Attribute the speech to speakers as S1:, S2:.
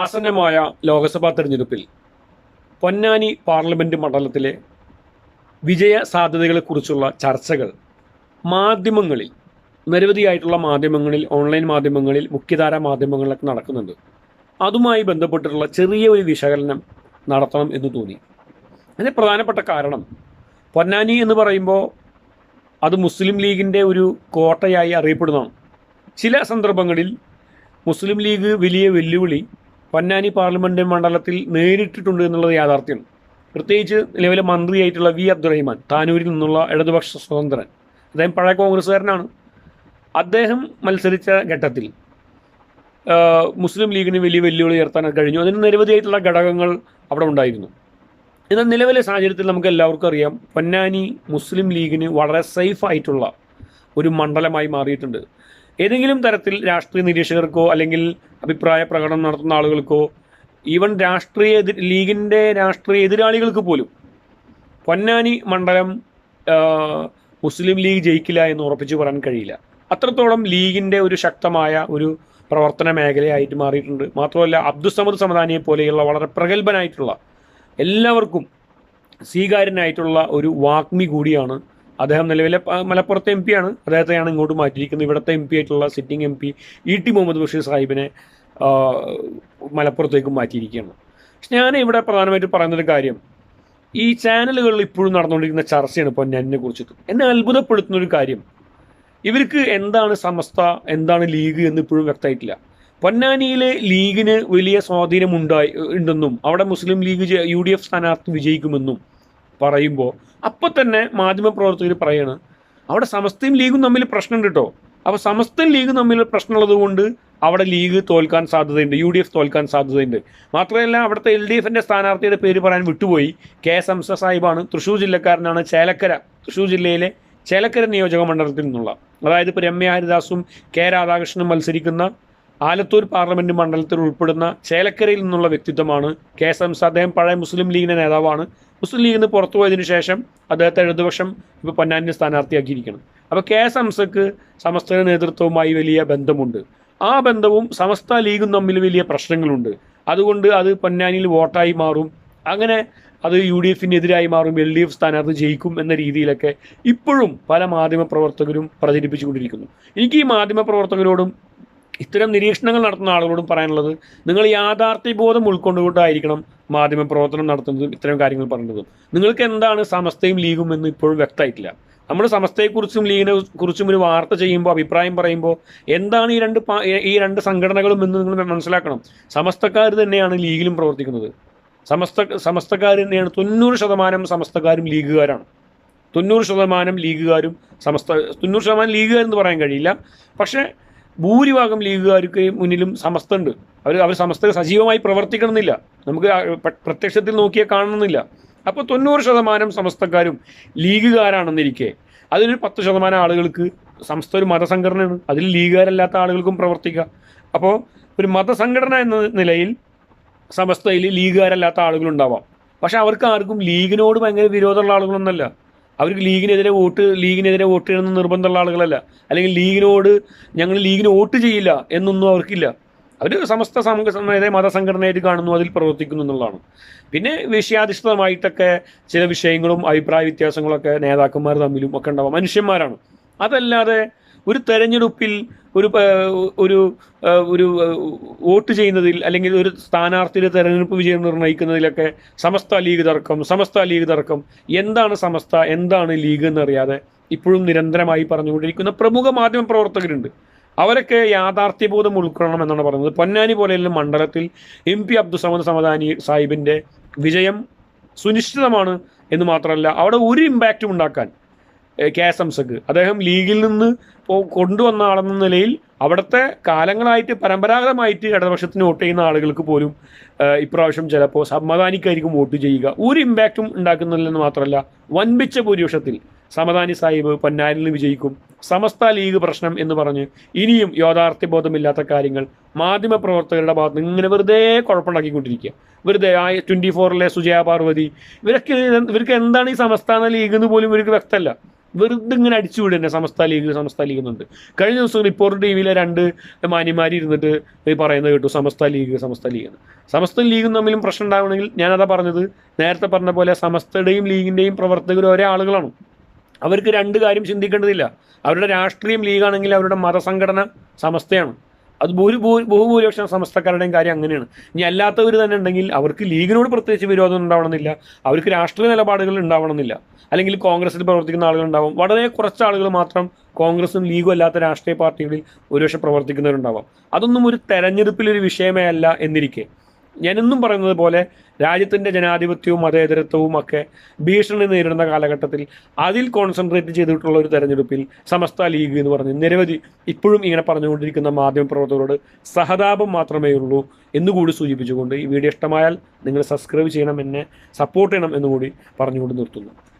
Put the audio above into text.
S1: ആസന്നമായ ലോക്സഭാ തെരഞ്ഞെടുപ്പിൽ പൊന്നാനി പാർലമെന്റ് മണ്ഡലത്തിലെ വിജയ സാധ്യതകളെക്കുറിച്ചുള്ള ചർച്ചകൾ മാധ്യമങ്ങളിൽ നിരവധിയായിട്ടുള്ള മാധ്യമങ്ങളിൽ ഓൺലൈൻ മാധ്യമങ്ങളിൽ മുഖ്യധാര മാധ്യമങ്ങളിലൊക്കെ നടക്കുന്നുണ്ട്. അതുമായി ബന്ധപ്പെട്ടിട്ടുള്ള ചെറിയ ഒരു വിശകലനം നടത്തണം എന്ന് തോന്നി. അതിന് പ്രധാനപ്പെട്ട കാരണം പൊന്നാനി എന്ന് പറയുമ്പോൾ അത് മുസ്ലിം ലീഗിന്റെ ഒരു കോട്ടയായി അറിയപ്പെടുന്നതാണ്. ചില സന്ദർഭങ്ങളിൽ മുസ്ലിം ലീഗ് വലിയ വെല്ലുവിളി പൊന്നാനി പാർലമെന്റ് മണ്ഡലത്തിൽ നേരിട്ടിട്ടുണ്ട് എന്നുള്ളത് യാഥാർത്ഥ്യമാണ് പ്രത്യേകിച്ച് നിലവിലെ മന്ത്രിയായിട്ടുള്ള വി അബ്ദുറഹിമാൻ താനൂരിൽ നിന്നുള്ള ഇടതുപക്ഷ സ്വതന്ത്രൻ. അദ്ദേഹം പഴയ കോൺഗ്രസ്സുകാരനാണ്. അദ്ദേഹം മത്സരിച്ച ഘട്ടത്തിൽ മുസ്ലിം ലീഗിന് വലിയ വെല്ലുവിളി ഉയർത്താൻ കഴിഞ്ഞു. അതിന് നിരവധിയായിട്ടുള്ള ഘടകങ്ങൾ അവിടെ ഉണ്ടായിരുന്നു. എന്നാൽ നിലവിലെ സാഹചര്യത്തിൽ നമുക്ക് എല്ലാവർക്കും അറിയാം പൊന്നാനി മുസ്ലിം ലീഗിന് വളരെ സേഫ് ആയിട്ടുള്ള ഒരു മണ്ഡലമായി മാറിയിട്ടുണ്ട്. ഏതെങ്കിലും തരത്തിൽ രാഷ്ട്രീയ നിരീക്ഷകർക്കോ അല്ലെങ്കിൽ അഭിപ്രായ പ്രകടനം നടത്തുന്ന ആളുകൾക്കോ ഈവൻ രാഷ്ട്രീയ ലീഗിന്റെ രാഷ്ട്രീയ എതിരാളികൾക്ക് പോലും പൊന്നാനി മണ്ഡലം മുസ്ലിം ലീഗ് ജയിക്കില്ല എന്ന് ഉറപ്പിച്ചു പറയാൻ കഴിയില്ല. അത്രത്തോളം ലീഗിന്റെ ഒരു ശക്തമായ ഒരു പ്രവർത്തന മേഖലയായിട്ട് മാറിയിട്ടുണ്ട്. മാത്രമല്ല അബ്ദുസമദ് സമദാനിയെ പോലെയുള്ള വളരെ പ്രഗത്ഭനായിട്ടുള്ള എല്ലാവർക്കും സ്വീകാര്യനായിട്ടുള്ള ഒരു വാഗ്മി കൂടിയാണ് അദ്ദേഹം നിലവിലെ മലപ്പുറത്തെ എം പിയാണ് അദ്ദേഹത്തെയാണ് ഇങ്ങോട്ട് മാറ്റിയിരിക്കുന്നത്. ഇവിടുത്തെ എം പി ആയിട്ടുള്ള sitting M P E T Muhammad Basheer സാഹിബിനെ മലപ്പുറത്തേക്ക് മാറ്റിയിരിക്കുകയാണ്. പക്ഷെ ഞാൻ ഇവിടെ പ്രധാനമായിട്ട് പറയുന്നൊരു കാര്യം. ഈ ചാനലുകളിൽ ഇപ്പോഴും നടന്നുകൊണ്ടിരിക്കുന്ന ചർച്ചയാണ് ഇപ്പോൾ ഞാനിനെ കുറിച്ചിട്ട്. എന്നെ അത്ഭുതപ്പെടുത്തുന്ന ഒരു കാര്യം. ഇവർക്ക് എന്താണ് സമസ്ത എന്താണ് ലീഗ് എന്ന് ഇപ്പോഴും വ്യക്തമായിട്ടില്ല. പൊന്നാനിയിലെ ലീഗിന് വലിയ സ്വാധീനമുണ്ടായി ഉണ്ടെന്നും അവിടെ Muslim League U D F സ്ഥാനാർത്ഥി വിജയിക്കുമെന്നും പറയുമ്പോൾ അപ്പോൾ തന്നെ മാധ്യമപ്രവർത്തകർ പറയാണ് അവിടെ സമസ്തയും ലീഗും തമ്മിൽ പ്രശ്നമുണ്ട് കേട്ടോ അപ്പോൾ സമസ്തയും ലീഗും തമ്മിൽ പ്രശ്നമുള്ളത് കൊണ്ട് അവിടെ ലീഗ് തോൽക്കാൻ സാധ്യതയുണ്ട് യു ഡി എഫ് തോൽക്കാൻ സാധ്യതയുണ്ട്. മാത്രമല്ല അവിടുത്തെ എൽ ഡി എഫിന്റെ സ്ഥാനാർത്ഥിയുടെ പേര് പറയാൻ വിട്ടുപോയി. കെ എസ് ഹംസ സാഹിബാണ് തൃശ്ശൂർ ജില്ലക്കാരനാണ് ചേലക്കര തൃശ്ശൂർ ജില്ലയിലെ ചേലക്കര നിയോജക മണ്ഡലത്തിൽ നിന്നുള്ള. അതായത് ഇപ്പോൾ രമ്യ ഹരിദാസും കെ രാധാകൃഷ്ണനും മത്സരിക്കുന്ന ആലത്തൂർ പാർലമെന്റ് മണ്ഡലത്തിൽ ഉൾപ്പെടുന്ന ചേലക്കരയിൽ നിന്നുള്ള വ്യക്തിത്വമാണ് കെ എസ് ഹംസ അദ്ദേഹം പഴയ മുസ്ലിം ലീഗിന്റെ നേതാവാണ്. മുസ്ലിം ലീഗിൽ നിന്ന് പുറത്തു പോയതിന് ശേഷം അദ്ദേഹത്തെ ഇടതുപക്ഷം ഇപ്പോൾ പൊന്നാനിനെ സ്ഥാനാർത്ഥിയാക്കിയിരിക്കണം. അപ്പോൾ കെ എസ് എംസക്ക് സമസ്ത നേതൃത്വവുമായി വലിയ ബന്ധമുണ്ട്. ആ ബന്ധവും സമസ്ത ലീഗും തമ്മിൽ വലിയ പ്രശ്നങ്ങളുണ്ട്. അതുകൊണ്ട് അത് പൊന്നാനിയിൽ വോട്ടായി മാറും. അങ്ങനെ അത് യു ഡി എഫിനെതിരായി മാറും. എൽ ഡി എഫ് സ്ഥാനാർത്ഥി ജയിക്കും എന്ന രീതിയിലൊക്കെ ഇപ്പോഴും പല മാധ്യമപ്രവർത്തകരും പ്രചരിപ്പിച്ചുകൊണ്ടിരിക്കുന്നു. എനിക്ക് ഈ മാധ്യമ പ്രവർത്തകരോടും ഇത്തരം നിരീക്ഷണങ്ങൾ നടത്തുന്ന ആളുകളോടും പറയാനുള്ളത് നിങ്ങൾ യാഥാർത്ഥ്യ ബോധം ഉൾക്കൊണ്ടുകൊണ്ടായിരിക്കണം മാധ്യമ പ്രവർത്തനം നടത്തുന്നതും ഇത്തരം കാര്യങ്ങൾ പറയുന്നതും നിങ്ങൾക്ക് എന്താണ് സമസ്തയും ലീഗും എന്ന് ഇപ്പോഴും വ്യക്തമായിട്ടില്ല. നമ്മൾ സമസ്തയെക്കുറിച്ചും ലീഗിനെ കുറിച്ചും ഒരു വാർത്ത ചെയ്യുമ്പോൾ അഭിപ്രായം പറയുമ്പോൾ എന്താണ് ഈ രണ്ട് ഈ രണ്ട് സംഘടനകളും എന്ന് നിങ്ങൾ മനസ്സിലാക്കണം. സമസ്തക്കാർ തന്നെയാണ് ലീഗിലും പ്രവർത്തിക്കുന്നത്. സമസ്ത സമസ്തക്കാർ തന്നെയാണ് തൊണ്ണൂറ് ശതമാനം സമസ്തക്കാരും ലീഗുകാരാണ്. തൊണ്ണൂറ് ശതമാനം ലീഗുകാരും സമസ്ത തൊണ്ണൂറ് ശതമാനം ലീഗുകാരെന്ന് പറയാൻ കഴിയില്ല. പക്ഷേ ഭൂരിഭാഗം ലീഗുകാർക്ക് മുന്നിലും സമസ്തുണ്ട്. അവർ അവർ സമസ്ത സജീവമായി പ്രവർത്തിക്കണമെന്നില്ല. നമുക്ക് പ്രത്യക്ഷത്തിൽ നോക്കിയാൽ കാണണമെന്നില്ല. അപ്പോൾ തൊണ്ണൂറ് ശതമാനം സമസ്തക്കാരും ലീഗുകാരാണെന്നിരിക്കെ. അതിലൊരു പത്ത് ശതമാനം ആളുകൾക്ക് സംസ്ഥ ഒരു മതസംഘടനയാണ്. അതിൽ ലീഗുകാരല്ലാത്ത ആളുകൾക്കും പ്രവർത്തിക്കുക അപ്പോൾ ഒരു മതസംഘടന എന്ന നിലയിൽ സമസ്തയിൽ ലീഗുകാരല്ലാത്ത ആളുകളുണ്ടാവാം. പക്ഷെ അവർക്ക് ആർക്കും ലീഗിനോട് ഭയങ്കര വിരോധമുള്ള ആളുകളൊന്നല്ല. അവർക്ക് ലീഗിനെതിരെ വോട്ട് ലീഗിനെതിരെ വോട്ട് ചെയ്യണമെന്ന് നിർബന്ധമുള്ള ആളുകളല്ല. അല്ലെങ്കിൽ ലീഗിനോട് ഞങ്ങൾ ലീഗിന് വോട്ട് ചെയ്യില്ല എന്നൊന്നും അവർക്കില്ല. അവർ സമസ്ത സമൂഹ മതസംഘടനയായിട്ട് കാണുന്നു അതിൽ പ്രവർത്തിക്കുന്നു എന്നുള്ളതാണ്. പിന്നെ വിഷയാധിഷ്ഠിതമായിട്ടൊക്കെ ചില വിഷയങ്ങളും അഭിപ്രായ വ്യത്യാസങ്ങളൊക്കെ നേതാക്കന്മാർ തമ്മിലും ഒക്കെ ഉണ്ടാവാം. മനുഷ്യന്മാരാണ്. അതല്ലാതെ ഒരു തെരഞ്ഞെടുപ്പിൽ ഒരു ഒരു ഒരു വോട്ട് ചെയ്യുന്നതിൽ അല്ലെങ്കിൽ ഒരു സ്ഥാനാർത്ഥിയുടെ തെരഞ്ഞെടുപ്പ് വിജയം നിർണയിക്കുന്നതിലൊക്കെ സമസ്ത ലീഗ് തർക്കം സമസ്ത ലീഗ് തർക്കം. എന്താണ് സമസ്ത എന്താണ് ലീഗ് എന്നറിയാതെ ഇപ്പോഴും നിരന്തരമായി പറഞ്ഞുകൊണ്ടിരിക്കുന്ന പ്രമുഖ മാധ്യമ പ്രവർത്തകരുണ്ട്. അവരൊക്കെ യാഥാർത്ഥ്യബോധം ഉൾക്കൊള്ളണം എന്നാണ് പറയുന്നത്. പൊന്നാനി പോലെയുള്ള മണ്ഡലത്തിൽ എം പി അബ്ദുസമദ് സമദാനി സാഹിബിന്റെ വിജയം സുനിശ്ചിതമാണ് എന്ന് മാത്രമല്ല അവിടെ ഒരു ഇമ്പാക്റ്റും ഉണ്ടാക്കാൻ കെ എസ് എംസക്ക് അദ്ദേഹം ലീഗിൽ നിന്ന് കൊണ്ടുവന്ന ആളെന്ന നിലയിൽ അവിടുത്തെ കാലങ്ങളായിട്ട് പരമ്പരാഗതമായിട്ട് ഇടതുപക്ഷത്തിന് വോട്ട് ചെയ്യുന്ന ആളുകൾക്ക് പോലും ഇപ്രാവശ്യം ചിലപ്പോൾ സമ്മതാനിക്കായിരിക്കും വോട്ട് ചെയ്യുക. ഒരു ഇമ്പാക്റ്റും ഉണ്ടാക്കുന്നില്ലെന്ന് മാത്രമല്ല വൻപിച്ച ഭൂരിപക്ഷത്തിൽ സമദാനി സാഹിബ് പൊന്നാരിൽ വിജയിക്കും. സമസ്ത ലീഗ് പ്രശ്നം എന്ന് പറഞ്ഞ് ഇനിയും യാഥാർത്ഥ്യ ബോധമില്ലാത്ത കാര്യങ്ങൾ മാധ്യമ പ്രവർത്തകരുടെ ഭാഗത്ത് നിന്ന് ഇങ്ങനെ വെറുതെ കുഴപ്പമുണ്ടാക്കിക്കൊണ്ടിരിക്കുക. വെറുതെ ആ ട്വന്റി ഫോറിലെ സുജയ പാർവതി ഇവരൊക്കെ ഇവർക്ക് എന്താണ് ഈ സംസ്ഥാന ലീഗ് എന്ന് പോലും ഇവർക്ക് വ്യക്തമല്ല. വെറുതെ ഇങ്ങനെ അടിച്ചുവിടുക തന്നെ സമസ്ത ലീഗ് സമസ്ത ലീഗ് എന്നുണ്ട്. കഴിഞ്ഞ ദിവസം റിപ്പോർട്ട് ടി വിയിലെ രണ്ട് മാന്യന്മാർ ഇരുന്നിട്ട് പറയുന്നത് കേട്ടു സമസ്ത ലീഗ് സമസ്ത ലീഗ് എന്ന്. സമസ്ത ലീഗും തമ്മിലും പ്രശ്നം ഉണ്ടാവണമെങ്കിൽ ഞാനതാ പറഞ്ഞത്. നേരത്തെ പറഞ്ഞ പോലെ സമസ്തയുടെയും ലീഗിന്റെയും പ്രവർത്തകർ ഒരേ ആളുകളാണ്. അവർക്ക് രണ്ട് കാര്യം ചിന്തിക്കേണ്ടതില്ല. അവരുടെ രാഷ്ട്രീയം ലീഗാണെങ്കിൽ അവരുടെ മതസംഘടന സമസ്തയാണ്. അത് ഭൂരി ബഹുഭൂരിപക്ഷം സമസ്തക്കാരുടെയും കാര്യം അങ്ങനെയാണ്. ഇനി അല്ലാത്തവർ തന്നെ ഉണ്ടെങ്കിൽ അവർക്ക് ലീഗിനോട് പ്രത്യേകിച്ച് വിരോധം ഉണ്ടാവണമെന്നില്ല. അവർക്ക് രാഷ്ട്രീയ നിലപാടുകൾ ഉണ്ടാവണമെന്നില്ല. അല്ലെങ്കിൽ കോൺഗ്രസിൽ പ്രവർത്തിക്കുന്ന ആളുകൾ ഉണ്ടാവും. വളരെ കുറച്ച് ആളുകൾ മാത്രം കോൺഗ്രസും ലീഗും അല്ലാത്ത രാഷ്ട്രീയ പാർട്ടികളിൽ ഒരുപക്ഷെ പ്രവർത്തിക്കുന്നവരുണ്ടാവാം. അതൊന്നും ഒരു തെരഞ്ഞെടുപ്പിലൊരു വിഷയമേ അല്ല എന്നിരിക്കെ. ഞാനെന്നും പറയുന്നത് പോലെ രാജ്യത്തിന്റെ ജനാധിപത്യവും മതേതരത്വവും ഒക്കെ ഭീഷണി നേരിടുന്ന കാലഘട്ടത്തിൽ അതിൽ കോൺസെൻട്രേറ്റ് ചെയ്തിട്ടുള്ള ഒരു തെരഞ്ഞെടുപ്പിൽ സമസ്ത ലീഗ് എന്ന് പറഞ്ഞ് നിരവധി ഇപ്പോഴും ഇങ്ങനെ പറഞ്ഞുകൊണ്ടിരിക്കുന്ന മാധ്യമപ്രവർത്തകരോട് സഹതാപം മാത്രമേ ഉള്ളൂ എന്നുകൂടി സൂചിപ്പിച്ചുകൊണ്ട് ഈ വീഡിയോ ഇഷ്ടമായാൽ നിങ്ങൾ സബ്സ്ക്രൈബ് ചെയ്യണം എന്നെ സപ്പോർട്ട് ചെയ്യണം എന്നുകൂടി പറഞ്ഞുകൊണ്ട് നിർത്തുന്നു.